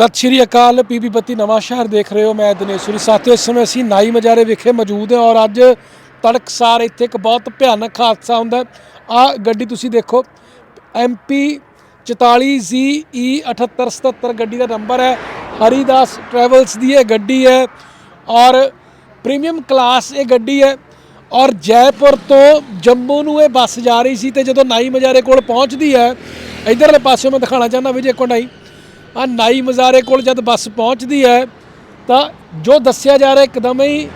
ਸਤਿ ਸ਼੍ਰੀ ਅਕਾਲ ਪੀਪੀ ਬੱਤੀ ਨਵਾਂ ਸ਼ਹਿਰ ਦੇਖ ਰਹੇ ਹੋ, ਮੈਂ ਦਿਨੇਸ਼ਵਰੀ ਸਾਥੀਓ, ਇਸ ਸਮੇਂ ਅਸੀਂ ਨਾਈ ਮਜਾਰੇ ਵਿਖੇ ਮੌਜੂਦ ਹਾਂ ਔਰ ਅੱਜ ਤੜਕਸਾਰ ਇੱਥੇ ਇੱਕ ਬਹੁਤ ਭਿਆਨਕ ਹਾਦਸਾ ਹੁੰਦਾ ਆ ਗੱਡੀ ਤੁਸੀਂ ਦੇਖੋ ਐਮਪੀ 44ZE 7877 ਗੱਡੀ ਦਾ ਨੰਬਰ ਹੈ, ਹਰੀਦਾਸ ਟਰੈਵਲਸ ਦੀ ਇਹ ਗੱਡੀ ਹੈ ਔਰ ਪ੍ਰੀਮੀਅਮ ਕਲਾਸ ਇਹ ਗੱਡੀ ਹੈ ਔਰ ਜੈਪੁਰ ਤੋਂ ਜੰਮੂ ਨੂੰ ਇਹ ਬੱਸ ਜਾ ਰਹੀ ਸੀ ਤੇ ਜਦੋਂ ਨਾਈ ਮਜਾਰੇ ਕੋਲ ਪਹੁੰਚਦੀ ਹੈ, ਇਧਰਲੇ ਪਾਸੇ ਮੈਂ ਦਿਖਾਣਾ ਚਾਹੁੰਦਾ ਵਿਜੇ ਜੇ ਕੋਈ ਆ ਨਾਈ ਮਜ਼ਾਰੇ ਕੋਲ ਜਦ ਬੱਸ ਪਹੁੰਚਦੀ ਹੈ, ਤਾਂ ਜੋ ਦੱਸਿਆ ਜਾ ਰਿਹਾ ਇੱਕਦਮ ਹੀ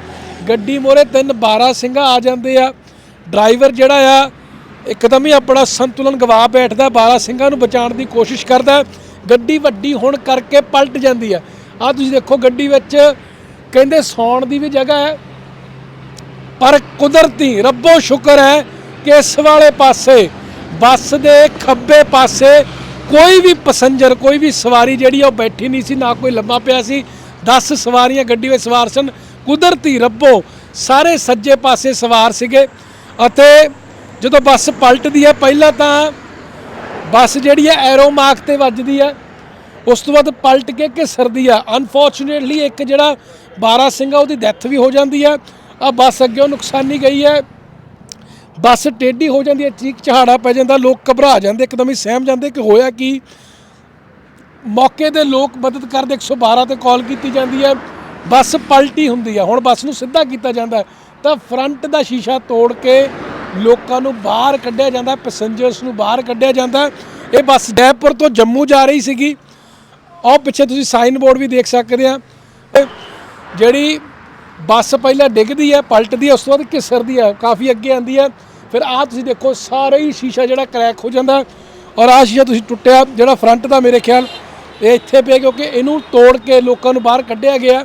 ਗੱਡੀ ਮੋਰੇ ਤਿੰਨ 12 ਸਿੰਘਾ ਆ ਜਾਂਦੇ ਆ। ਡਰਾਈਵਰ ਜਿਹੜਾ ਆ, ਇੱਕਦਮ ਹੀ ਆਪਣਾ ਸੰਤੁਲਨ ਗਵਾ ਬੈਠਦਾ 12 ਸਿੰਘਾਂ ਨੂੰ ਬਚਾਉਣ ਦੀ ਕੋਸ਼ਿਸ਼ ਕਰਦਾ। ਗੱਡੀ ਵੱਡੀ ਹੋਣ ਕਰਕੇ ਪਲਟ ਜਾਂਦੀ ਆ। ਆ ਤੁਸੀਂ ਦੇਖੋ ਗੱਡੀ ਵਿੱਚ ਕਹਿੰਦੇ ਸੌਣ ਦੀ ਵੀ ਜਗ੍ਹਾ ਹੈ, ਪਰ ਕੁਦਰਤੀ ਰੱਬੋ ਸ਼ੁਕਰ ਹੈ ਕਿ ਇਸ ਵਾਲੇ ਪਾਸੇ, ਬੱਸ ਦੇ ਖੱਬੇ ਪਾਸੇ ਕੋਈ ਵੀ ਪੈਸੰਜਰ ਕੋਈ ਵੀ ਸਵਾਰੀ ਜਿਹੜੀ ਆ ਉਹ ਬੈਠੀ ਨਹੀਂ ਸੀ, ਨਾ ਕੋਈ ਲੰਮਾ ਪਿਆ ਸੀ। 10 ਸਵਾਰੀਆਂ ਗੱਡੀ ਵਿੱਚ ਸਵਾਰ ਸਨ। ਕੁਦਰਤੀ ਰੱਬੋ, ਸਾਰੇ ਸੱਜੇ ਪਾਸੇ ਸਵਾਰ ਸੀਗੇ। ਅਤੇ ਜਦੋਂ ਬੱਸ ਪਲਟਦੀ ਹੈ ਪਹਿਲਾਂ ਤਾਂ ਬੱਸ ਜਿਹੜੀ ਹੈ ਐਰੋ ਮਾਰਕ ਤੇ ਵੱਜਦੀ ਹੈ ਉਸ ਤੋਂ ਬਾਅਦ ਪਲਟ ਕੇ ਘਿਸਰਦੀ ਆ। ਅਨਫੋਰਚੂਨੇਟਲੀ ਇੱਕ ਜਿਹੜਾ 12 ਸਿੰਘਾ ਉਹਦੀ ਡੈਥ ਵੀ ਹੋ ਜਾਂਦੀ ਹੈ ਆ ਬੱਸ ਅੱਗੇ ਨੁਕਸਾਨੀ ਗਈ ਹੈ ਬੱਸ ਟੇਢੀ ਹੋ ਜਾਂਦੀ ਹੈ, ਚੀਕ ਚਹਾੜਾ ਪੈ ਜਾਂਦਾ, ਲੋਕ ਘਬਰਾ ਜਾਂਦੇ, ਇੱਕਦਮ ਹੀ ਸਹਿਮ ਜਾਂਦੇ ਕਿ ਹੋਇਆ ਕੀ। ਮੌਕੇ ਦੇ ਲੋਕ ਮਦਦ ਕਰਦੇ 112 ਤੇ ਕਾਲ ਕੀਤੀ ਜਾਂਦੀ ਹੈ, ਬੱਸ ਪਲਟੀ ਹੁੰਦੀ ਹੈ। ਹੁਣ ਬੱਸ ਨੂੰ ਸਿੱਧਾ ਕੀਤਾ ਜਾਂਦਾ ਤਾਂ ਫਰੰਟ ਦਾ ਸ਼ੀਸ਼ਾ ਤੋੜ ਕੇ ਲੋਕਾਂ ਨੂੰ ਬਾਹਰ ਕੱਢਿਆ ਜਾਂਦਾ ਪੈਸੇਂਜਰਸ ਨੂੰ ਬਾਹਰ ਕੱਢਿਆ ਜਾਂਦਾ ਇਹ ਬੱਸ ਜੈਪੁਰ ਤੋਂ ਜੰਮੂ ਜਾ ਰਹੀ ਸੀਗੀ। ਉਹ ਪਿੱਛੇ ਤੁਸੀਂ ਸਾਈਨ ਬੋਰਡ ਵੀ ਦੇਖ ਸਕਦੇ ਆ। ਜਿਹੜੀ ਬੱਸ ਪਹਿਲਾਂ ਡਿੱਗਦੀ ਹੈ, ਪਲਟਦੀ ਹੈ, ਉਸ ਤੋਂ ਬਾਅਦ ਘਿਸਰਦੀ ਹੈ, ਕਾਫੀ ਅੱਗੇ ਆਂਦੀ ਹੈ। ਫਿਰ ਆਹ ਤੁਸੀਂ ਦੇਖੋ, ਸਾਰਾ ਹੀ ਸ਼ੀਸ਼ਾ ਜਿਹੜਾ ਕ੍ਰੈਕ ਹੋ ਜਾਂਦਾ ਔਰ ਆਹ ਸ਼ੀਸ਼ਾ ਤੁਸੀਂ ਟੁੱਟਿਆ, ਜਿਹੜਾ ਫਰੰਟ ਦਾ ਮੇਰੇ ਖਿਆਲ ਇਹ ਇੱਥੇ ਪਿਆ ਕਿਉਂਕਿ ਇਹਨੂੰ ਤੋੜ ਕੇ ਲੋਕਾਂ ਨੂੰ ਬਾਹਰ ਕੱਢਿਆ ਗਿਆ।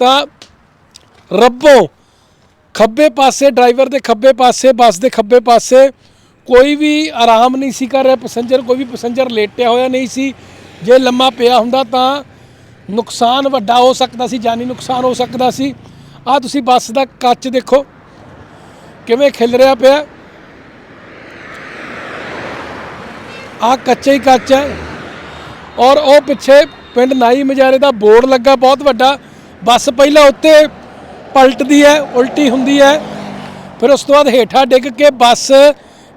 ਤਾਂ ਰੱਬੋ, ਖੱਬੇ ਪਾਸੇ ਡਰਾਈਵਰ ਦੇ ਖੱਬੇ ਪਾਸੇ, ਬੱਸ ਦੇ ਖੱਬੇ ਪਾਸੇ ਕੋਈ ਵੀ ਆਰਾਮ ਨਹੀਂ ਸੀ ਕਰ ਰਿਹਾ ਪੈਸੇਂਜਰ ਕੋਈ ਵੀ ਪੈਸੇਂਜਰ ਲੇਟਿਆ ਹੋਇਆ ਨਹੀਂ ਸੀ। ਜੇ ਲੰਮਾ ਪਿਆ ਹੁੰਦਾ ਤਾਂ ਨੁਕਸਾਨ ਵੱਡਾ ਹੋ ਸਕਦਾ ਸੀ, ਜਾਨੀ ਨੁਕਸਾਨ ਹੋ ਸਕਦਾ ਸੀ। ਆ ਤੁਸੀਂ ਬੱਸ ਦਾ ਕੱਚ ਦੇਖੋ, ਕਿਵੇਂ ਖਿਲ ਰਿਹਾ ਪਿਆ। ਆ ਕੱਚੇ ਹੀ ਕੱਚ ਹੈ। ਔਰ ਉਹ ਪਿੱਛੇ ਪਿੰਡ ਨਾਈ ਮਜਾਰੇ ਦਾ ਬੋਰਡ ਲੱਗਾ, ਬਹੁਤ ਵੱਡਾ। ਬੱਸ ਪਹਿਲਾਂ ਉੱਤੇ ਪਲਟਦੀ ਹੈ, ਉਲਟੀ ਹੁੰਦੀ ਹੈ। ਫਿਰ ਉਸ ਤੋਂ ਬਾਅਦ ਹੇਠਾਂ ਡਿੱਗ ਕੇ ਬੱਸ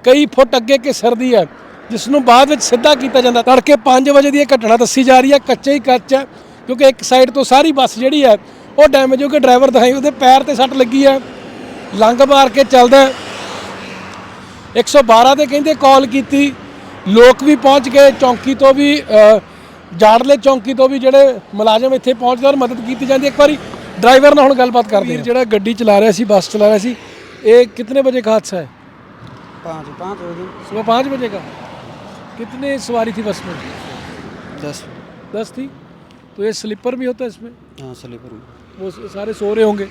ਕਈ ਫੁੱਟ ਅੱਗੇ ਘਿਸਰਦੀ ਹੈ। ਜਿਸ ਨੂੰ ਬਾਅਦ ਵਿੱਚ ਸਿੱਧਾ ਕੀਤਾ ਜਾਂਦਾ। ਤੜਕੇ 5 ਵਜੇ ਦੀ ਇਹ ਘਟਨਾ ਦੱਸੀ ਜਾ ਰਹੀ ਹੈ, ਕੱਚੇ ਹੀ ਕੱਚ ਹੈ। ਕਿਉਂਕਿ ਇੱਕ ਸਾਈਡ ਤੋਂ ਸਾਰੀ ਬੱਸ ਜਿਹੜੀ ਹੈ ਉਹ ਡੈਮੇਜ ਹੋ ਕੇ ਡਰਾਈਵਰ ਦਿਖਾਈ ਉਹਦੇ ਪੈਰ ਤੇ ਸੱਟ ਲੱਗੀ ਹੈ ਲੰਗ ਮਾਰ ਕੇ ਚੱਲਦਾ ਹੈ 112 ਤੇ ਕਹਿੰਦੇ ਕਾਲ ਕੀਤੀ ਲੋਕ ਵੀ ਪਹੁੰਚ ਗਏ ਚੌਂਕੀ ਤੋਂ ਵੀ ਅ, ਜਾੜਲੇ ਚੌਂਕੀ ਤੋਂ ਵੀ ਜਿਹੜੇ ਮੁਲਾਜ਼ਮ ਇੱਥੇ ਪਹੁੰਚਦੇ ਔਰ ਮਦਦ ਕੀਤੀ ਜਾਂਦੀ ਹੈ। ਇੱਕ ਵਾਰੀ ਡਰਾਈਵਰ ਨਾਲ ਹੁਣ ਗੱਲਬਾਤ ਕਰਦੇ ਹਾਂ ਜਿਹੜਾ ਗੱਡੀ ਚਲਾ ਰਿਹਾ ਸੀ ਬੱਸ ਚਲਾ ਰਿਹਾ ਸੀ ਇਹ कितने बजे का हादसा है पाँच पाँच बजे सुबह पाँच बजे का कितने सवारी थी बस में दस दस थी तो ये स्लीपर भी होता है इसमें? हाँ स्लीपर में वो सारे सो रहे होंगे।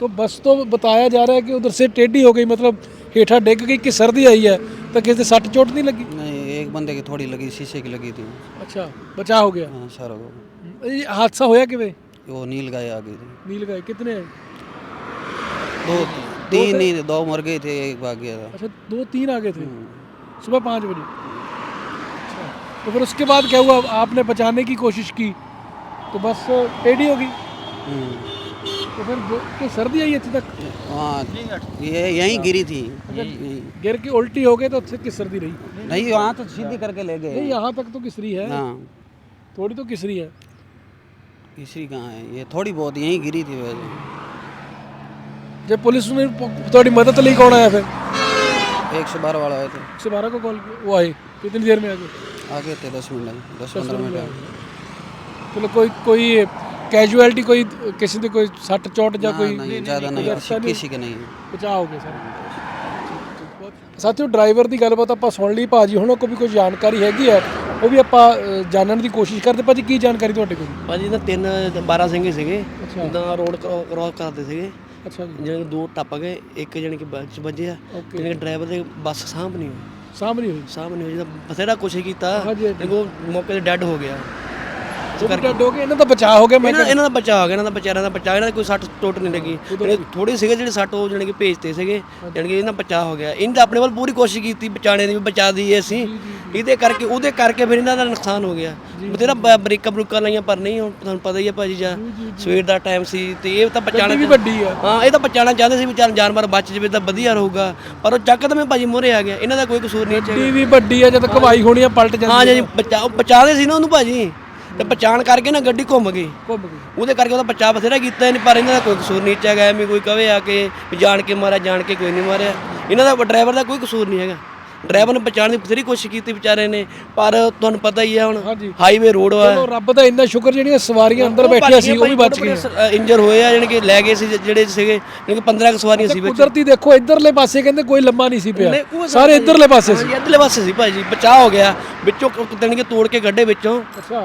तो बस तो बताया जा रहा है कि उधर से टेढ़ी हो गई मतलब हेठा डिग गई कि सर्दी आई है तो किसी सट चोट नहीं लगी? नहीं एक बंदे की थोड़ी लगी शीशे की लगी थी। अच्छा बचाव हो गया? हाँ सारा को ये हादसा होया कि वे वो नील गाय आ गई थी। नील गाय कितने हैं? दो तीन ही दो मर गए थे एक भाग गया था। अच्छा दो तीन आ गए थे? सुबह पाँच बजे? अच्छा तो फिर उसके बाद क्या हुआ? आपने बचाने की कोशिश की? तो बस टेढ़ी हो गई हम्म। तो फिर जो कि सर्दी आई इतने तक हाँ ये यहीं गिरी थी यहीं। गिर के उल्टी हो गए तो उससे किस सर्दी रही नहीं वहाँ तो सीधी करके ले नहीं गए यहाँ तक तो किसरी है हाँ थोड़ी तो किसरी है तीसरी कहाँ है ये थोड़ी बहुत यहीं गिरी थी वैसे जब पुलिस ने थोड़ी मदद ली कौन आया फिर एक सौ बारह वाला आए थे एक सौ बारह को कॉल किया वो आए कितनी देर में आ गए आगे थे दस मिनट में, दस पंद्रह मिनट ਮਤਲਬ ਕੋਈ ਕੋਈ ਕੈਜੂਅਲਟੀ ਕੋਈ ਕਿਸੇ ਦੇ ਕੋਈ ਸੱਟ ਚੋਟ ਜਾਂ ਕੋਈ ਨਹੀਂ ਜ਼ਿਆਦਾ ਨਹੀਂ ਕਿਸੇ ਕਿ ਨਹੀਂ। ਬਚਾਅ ਸਰ। ਸਾਥੀਓ ਡਰਾਈਵਰ ਦੀ ਗੱਲਬਾਤ ਆਪਾਂ ਸੁਣ ਲਈ ਭਾਜੀ ਹੁਣ ਕੋਈ ਕੋਈ ਜਾਣਕਾਰੀ ਹੈਗੀ ਹੈ ਉਹ ਵੀ ਆਪਾਂ ਜਾਣਨ ਦੀ ਕੋਸ਼ਿਸ਼ ਕਰਦੇ। ਭਾਜੀ ਕੀ ਜਾਣਕਾਰੀ ਤੁਹਾਡੇ ਕੋਲ? ਭਾਜੀ ਨਾ ਤਿੰਨ 12 ਸਿੰਘ ਸੀਗੇ। ਜਿੱਦਾਂ ਰੋਡ ਕ੍ਰਾਸ ਕਰਦੇ ਸੀਗੇ। ਅੱਛਾ ਜੀ। ਦੋ ਟੱਪ ਗਏ ਇੱਕ ਜਣ ਕਿ ਬੱਚ ਵੱਜਿਆ। ਜਿਹੜੇ ਡਰਾਈਵਰ ਦੇ ਬੱਸ ਸਾਹਮਣੇ ਹੋਈ। ਸਾਹਮਣੇ ਹੋਈ। ਸਾਹਮਣੇ ਹੋਈ ਜਿਹਦਾ ਬਥੇਰਾ ਕੁਛ ਕੀਤਾ। ਦੇਖੋ ਮੌਕੇ ਤੇ ਡੈੱਡ ਹੋ ਗਿਆ। ਇਸ ਕਰਕੇ। ਡੱਡ ਹੋ ਗਏ ਇਹਨਾਂ ਦਾ ਬਚਾਅ ਹੋ ਗਿਆ ਮੈਂ ਇਹਨਾਂ ਇਹਨਾਂ ਦਾ ਬਚਾਅ ਹੋ ਗਿਆ ਇਹਨਾਂ ਦਾ ਬਚਾਰਿਆਂ ਦਾ ਬਚਾਅ ਇਹਨਾਂ ਦਾ ਕੋਈ ਸੱਟ ਟੁੱਟ ਨਹੀਂ ਲੱਗੀ। ਜਿਹੜੇ ਥੋੜੇ ਸੀਗੇ ਜਿਹੜੇ ਸੱਟ ਉਹ ਜਾਣੀ ਕਿ ਭੇਜਤੇ ਸੀਗੇ ਜਾਣੀ ਕਿ ਇਹਨਾਂ ਦਾ ਬਚਾਅ ਹੋ ਗਿਆ। ਇਹਨਾਂ ਦਾ ਆਪਣੇ ਵੱਲ ਪੂਰੀ ਕੋਸ਼ਿਸ਼ ਕੀਤੀ ਬਚਾਣੇ ਦੀ ਵੀ ਬਚਾ ਦਈਏ ਅਸੀਂ। ਇਹਦੇ ਕਰਕੇ ਉਹਦੇ ਕਰਕੇ ਫਿਰ ਇਹਨਾਂ ਦਾ ਨੁਕਸਾਨ ਹੋ ਗਿਆ। ਬਥੇਰਾ ਬ- ਬ੍ਰੇਕਾਂ ਬਰੂਕਾਂ ਲਾਈਆਂ ਪਰ ਨਹੀਂ ਹੁਣ ਤੁਹਾਨੂੰ ਪਤਾ ਹੀ ਹੈ ਭਾਜੀ ਜਾ ਸਵੇਰ ਦਾ ਟਾਈਮ ਸੀ ਤੇ ਇਹ ਤਾਂ ਬਚਾਣਾ ਵੀ ਵੱਡੀ ਆ। ਹਾਂ ਇਹ ਤਾਂ ਬਚਾਣਾ ਚਾਹੁੰਦੇ ਸੀ ਵੀ ਚੱਲ ਜਾਨਵਰ ਬਚ ਜਵੇ ਤਾਂ ਵਧੀਆ ਰਹੂਗਾ। ਪਰ ਉਹ ਚੱਕਦਮੇ ਭਾਜੀ ਮੋਰੇ ਆ ਗਿਆ। ਇਹਨਾਂ ਦਾ ਕੋਈ ਕਸੂਰ ਨਹੀਂ ਹੈ ਵੀ ਵੱਡੀ ਆ ਜਦ ਕਮਾਈ ਹੋਣੀ ਆ ਪਲਟ ਜਾਂਦੀ ਹਾਂ ਜੀ ਬਚਾ ਬਚਾਦੇ ਸੀ ਨਾ ਉਹਨੂੰ ਭਾਜੀ। ਤੇ ਬਚਾਣ ਕਰਕੇ ਨਾ ਗੱਡੀ ਘੁੰਮ ਗਈ। ਘੁੰਮ ਗਈ। ਉਹਦੇ ਕਰਕੇ ਉਹਦਾ ਬਚਾਅ ਬਥੇਰਾ ਕੀਤਾ ਨਹੀਂ ਪਰ ਇਹਨਾਂ ਦਾ ਕੋਈ ਕਸੂਰ ਨਹੀਂ ਚਾਹੇਗਾ ਐਵੇਂ ਕੋਈ ਕਵੇ ਆ ਕੇ ਵੀ ਜਾਣ ਕੇ ਮਾਰਿਆ ਜਾਣ ਕੇ ਕੋਈ ਨਹੀਂ ਮਾਰਿਆ। ਇਹਨਾਂ ਦਾ ਡਰਾਈਵਰ ਦਾ ਕੋਈ ਕਸੂਰ ਨਹੀਂ ਹੈਗਾ। ਡਰਾਈਵਰ ਨੇ ਬਚਾਉਣ ਦੀ ਬਥੇਰੀ ਕੋਸ਼ਿਸ਼ ਕੀਤੀ ਵਿਚਾਰੇ ਨੇ ਪਰ ਤੁਹਾਨੂੰ ਪਤਾ ਹੀ ਹੈ ਹੁਣ। ਹਾਈਵੇ ਰੋਡ ਆ ਚਲੋ ਰੱਬ ਦਾ ਇੰਨਾ ਸ਼ੁਕਰ ਜਿਹੜੀਆਂ ਸਵਾਰੀਆਂ ਅੰਦਰ ਬੈਠੀਆਂ ਸੀ ਉਹ ਵੀ ਬਚ ਗਈਆਂ। ਇੰਜਰ ਹੋਏ ਆ ਜਾਣੀ ਕਿ ਲੈ ਗਏ ਸੀ ਜਿਹੜੇ ਸੀਗੇ ਜਾਣੀ ਕਿ 15 ਕੁ ਸਵਾਰੀਆਂ ਸੀ ਵਿੱਚ। ਕੁਦਰਤੀ ਦੇਖੋ ਇਧਰਲੇ ਪਾਸੇ ਕਹਿੰਦੇ ਕੋਈ ਲੰਮਾ ਨਹੀਂ ਸੀ ਪਿਆ। ਸਾਰੇ ਇਧਰਲੇ ਪਾਸੇ ਸੀ। ਇੱਧਰਲੇ ਪਾਸੇ ਸੀ ਭਾਜੀ ਬਚਾਅ ਹੋ ਗਿਆ। ਵਿੱਚੋਂ ਕਿ ਤੋੜ ਕੇ ਗੱਡੇ ਵਿੱਚੋਂ।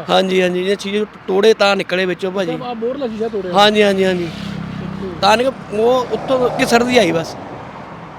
ਹਾਂਜੀ ਹਾਂਜੀ ਇਹ ਚੀਜ਼ ਤੋੜੇ ਤਾਂ ਨਿਕਲੇ ਵਿੱਚੋਂ ਭਾਜੀ। ਆ ਮੋਰਲਾ ਸ਼ੀਸ਼ਾ ਤੋੜਿਆ। ਹਾਂਜੀ ਹਾਂਜੀ ਹਾਂਜੀ। ਤਾਂ ਕਿ ਉਹ ਉੱਤੋਂ ਕਿ ਸਰਦੀ ਆਈ ਬਸ।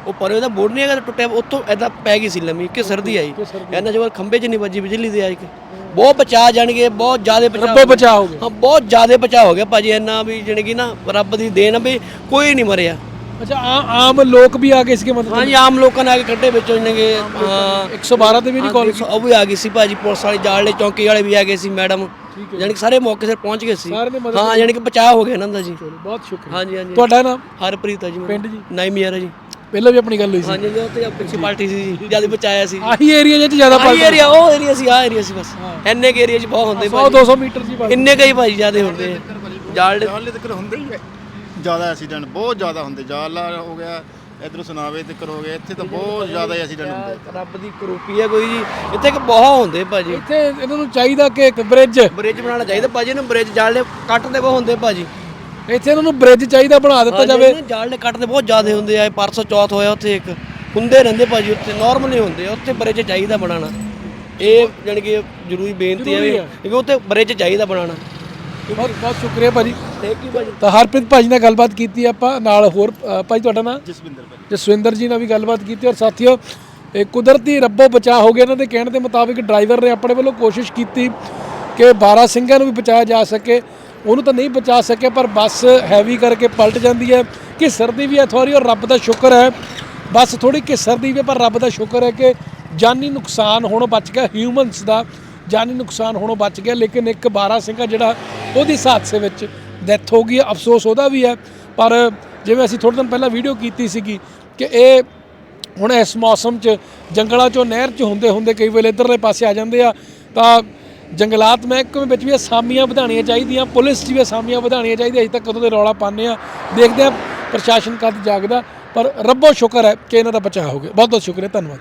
ਉਹ ਪਰੇ ਉਹਦਾ ਬੋਰਡ ਨਹੀਂ ਹੈਗਾ ਟੁੱਟਿਆ ਉੱਤੋਂ ਐਦਾਂ ਪੈ ਗਈ ਸੀ ਲੰਮੀ ਕਿ ਸਰਦੀ ਆਈ। ਇਹਨਾਂ ਜੋਰ ਖੰਭੇ 'ਚ ਨਹੀਂ ਵੱਜੀ ਬਿਜਲੀ ਦੇ ਆਈ ਕੇ। ਬਹੁਤ ਬਚਾ ਜਾਣਗੇ ਬਹੁਤ ਜ਼ਿਆਦਾ ਬਚਾ ਰੱਬੋ ਬਚਾ ਹੋ ਗਿਆ ਹਾਂ ਬਹੁਤ ਜ਼ਿਆਦਾ ਬਚਾ ਹੋ ਗਿਆ ਭਾਜੀ ਇੰਨਾ ਵੀ ਜਾਣੀ ਕਿ ਨਾ ਰੱਬ ਦੀ ਦੇਣ ਵੀ ਕੋਈ ਨਹੀਂ ਮਰਿਆ। ਅੱਛਾ ਆਮ ਲੋਕ ਵੀ ਆ ਗਏ ਸੀਗੇ ਮਤਲਬ ਹਾਂਜੀ ਆਮ ਲੋਕਾਂ ਨੇ ਆ ਕੇ ਕੱਢੇ ਵਿੱਚੋਂ ਜਾਣਗੇ ਹਾਂ। 112 ਤੇ ਵੀ ਨਹੀਂ ਕਾਲ ਉਹ ਵੀ ਆ ਗਈ ਸੀ ਭਾਜੀ ਪੁਲਿਸ ਵਾਲੇ ਜਾਲੇ ਚੌਂਕੀ ਵਾਲੇ ਵੀ ਆ ਗਏ ਸੀ ਮੈਡਮ। ਜਾਣੀ ਕਿ ਸਾਰੇ ਮੌਕੇ ਸਿਰ ਪਹੁੰਚ ਗਏ ਸੀ। ਮਦਦ ਹਾਂ ਜਾਣੀ ਕਿ ਬਚਾਅ ਹੋ ਗਿਆ ਇਹਨਾਂ ਦਾ ਜੀ। ਬਹੁਤ ਸ਼ੁਕਰ ਹਾਂਜੀ ਹਾਂਜੀ। ਤੁਹਾਡਾ ਨਾਮ? ਹਰਪ੍ਰੀਤ ਆ ਜੀ। ਪਿੰਡ ਜੀ? ਨਾਈਮ ਯਾਰ ਜੀ। ਪਹਿਲਾਂ ਵੀ ਆਪਣੀ ਗੱਲ ਹੋਈ ਸੀ। ਹਾਂਜੀ ਜੀ ਉੱਥੇ ਪਿੱਛੇ ਪਾਰਟੀ ਸੀ ਜੀ ਜਦ ਬਚਾਇਆ ਸੀ। ਆਹੀ ਏਰੀਆ ਵਿੱਚ ਜ਼ਿਆਦਾ ਆਹ ਏਰੀਆ ਉਹ ਏਰੀਆ ਸੀ ਆ ਏਰੀਆ ਸੀ ਬਸ। ਇੰਨੇ ਕੇ ਏਰੀਆ 'ਚ ਬਹੁਤ ਹੁੰਦੇ 100 200 ਮੀਟਰ ਸੀ ਬਸ ਇੰਨੇ ਕਈ ਭਾਜੀ ਜਿਆਦੇ ਹੁੰਦੇ। ਜਾਲ ਜਾਲੇ ਤੱਕ ਹੁੰਦੇ ਹੀ ਜ਼ਿਆਦਾ ਐਕਸੀਡੈਂਟ ਬਹੁਤ ਜ਼ਿਆਦਾ ਹੁੰਦੇ। ਜਾਲਾ ਹੋ ਗਿਆ ਇਧਰੋਂ ਸੁਨਾਵੇ ਤੱਕ ਹੋ ਗਿਆ ਇੱਥੇ ਤਾਂ ਬਹੁਤ ਜ਼ਿਆਦਾ ਐਕਸੀਡੈਂਟ ਹੁੰਦੇ। ਰੱਬ ਦੀ ਕਰੂਪੀ ਹੈ ਕੋਈ ਜੀ। ਇੱਥੇ ਕਿ ਬਹੁਤ ਹੁੰਦੇ ਭਾਜੀ। ਇੱਥੇ ਇਹਨਾਂ ਨੂੰ ਚਾਹੀਦਾ ਕਿ ਇੱਕ ਬ੍ਰਿਜ ਬ੍ਰਿਜ ਬਣਾਉਣਾ ਚਾਹੀਦਾ ਭਾਜੀ ਇਹਨੂੰ ਬ੍ਰਿਜ ਜਾਲੇ ਕੱਟਦੇ ਬਹੁਤ ਹੁੰਦੇ ਭਾਜੀ। ਇੱਥੇ ਇਹਨਾਂ ਨੂੰ ਬ੍ਰਿਜ ਚਾਹੀਦਾ ਬਣਾ ਦਿੱਤਾ ਜਾਵੇ। ਜਾਲੇ ਕੱਟਦੇ ਬਹੁਤ ਜ਼ਿਆਦੇ ਹੁੰਦੇ ਆ ਪਰਸੋਂ ਚੌਥ ਹੋਇਆ ਉੱਥੇ ਇੱਕ। ਹੁੰਦੇ ਰਹਿੰਦੇ ਭਾਜੀ ਉੱਥੇ ਨਾਰਮਲ ਹੀ ਹੁੰਦੇ ਆ ਉੱਥੇ ਬ੍ਰਿਜ ਚਾਹੀਦਾ ਬਣਾਉਣਾ। ਇਹ ਜਾਣੀ ਕਿ ਜ਼ਰੂਰੀ ਬੇਨਤੀ ਹੈ ਵੀ ਕਿ ਉੱਥੇ ਬ੍ਰਿਜ ਚਾਹੀਦਾ ਬਣਾਉਣਾ। ਬਹੁਤ ਬਹੁਤ ਸ਼ੁਕਰੀਆ ਭਾਜੀ। ਥੈਂਕ ਯੂ ਭਾਜੀ। ਤਾਂ ਹਰਪ੍ਰੀਤ ਭਾਜੀ ਨਾਲ ਗੱਲਬਾਤ ਕੀਤੀ ਆਪਾਂ ਨਾਲ ਹੋਰ ਭਾਜੀ ਤੁਹਾਡਾ ਨਾਮ ਜਸਵਿੰਦਰ ਭਾਈ ਜਸਵਿੰਦਰ ਜੀ ਨਾਲ ਵੀ ਗੱਲਬਾਤ ਕੀਤੀ ਔਰ ਸਾਥੀਓ ਇਹ ਕੁਦਰਤੀ ਰੱਬੋ ਬਚਾ ਹੋ ਗਿਆ ਇਹਨਾਂ ਦੇ ਕਹਿਣ ਦੇ ਮੁਤਾਬਿਕ ਡਰਾਈਵਰ ਨੇ ਆਪਣੇ ਵੱਲੋਂ ਕੋਸ਼ਿਸ਼ ਕੀਤੀ ਕਿ 12 ਸਿੰਘਾਂ ਨੂੰ ਵੀ ਬਚਾਇਆ ਜਾ ਸਕੇ। ਉਹਨੂੰ ਤਾਂ ਨਹੀਂ ਬਚਾ ਸਕੇ ਪਰ ਬੱਸ ਹੈਵੀ ਕਰਕੇ ਪਲਟ ਜਾਂਦੀ ਹੈ। ਕਿ ਸਰਦੀ ਵੀ ਹੈ ਥੋੜੀ ਔਰ ਰੱਬ ਦਾ ਸ਼ੁਕਰ ਹੈ। ਬੱਸ ਥੋੜੀ ਘਿਸਰ ਦੀ ਵੀ ਹੈ, ਪਰ ਰੱਬ ਦਾ ਸ਼ੁਕਰ ਹੈ ਕਿ ਜਾਨੀ ਨੁਕਸਾਨ ਹੋਣੋਂ ਬਚ ਗਿਆ ਹਿਊਮਨਸ ਦਾ। ਜਾਨੀ ਨੁਕਸਾਨ ਹੋਣੋਂ ਬਚ ਗਿਆ ਲੇਕਿਨ ਇੱਕ 12 ਸਿੰਘਾ ਜਿਹੜਾ ਉਹਦੀ ਇਸ ਹਾਦਸੇ ਵਿੱਚ ਡੈਥ ਹੋ ਗਈ ਅਫਸੋਸ ਉਹਦਾ ਵੀ ਹੈ। ਪਰ ਜਿਵੇਂ ਅਸੀਂ ਥੋੜੇ ਦਿਨ ਪਹਿਲਾਂ ਵੀਡੀਓ ਕੀਤੀ ਸੀਗੀ ਕਿ ਇਹ ਹੁਣ ਇਸ ਮੌਸਮ 'ਚ ਜੰਗਲਾਂ 'ਚੋਂ ਨਹਿਰ 'ਚ ਹੁੰਦੇ ਹੁੰਦੇ ਕਈ ਵੇਲੇ ਇਧਰਲੇ ਪਾਸੇ ਆ ਜਾਂਦੇ ਆ ਤਾਂ ਜੰਗਲਾਤ ਮਹਿਕਮੇ ਵਿੱਚ ਵੀ ਅਸਾਮੀਆਂ ਵਧਾਉਣੀਆਂ ਚਾਹੀਦੀਆਂ, ਪੁਲਿਸ 'ਚ ਵੀ ਅਸਾਮੀਆਂ ਵਧਾਉਣੀਆਂ ਚਾਹੀਦੀਆਂ, ਅਜੇ ਤੱਕ ਕਦੋਂ ਦੇ ਰੌਲਾ ਪਾਉਂਦੇ ਆ ਦੇਖਦੇ ਆ ਪ੍ਰਸ਼ਾਸਨ ਕਦ ਜਾਗਦਾ, ਪਰ ਰੱਬੋ ਸ਼ੁਕਰ ਹੈ ਕਿ ਇਹਨਾਂ ਦਾ ਬਚਾਅ ਹੋ ਗਿਆ। ਬਹੁਤ ਬਹੁਤ ਸ਼ੁਕਰੀਆ, ਧੰਨਵਾਦ।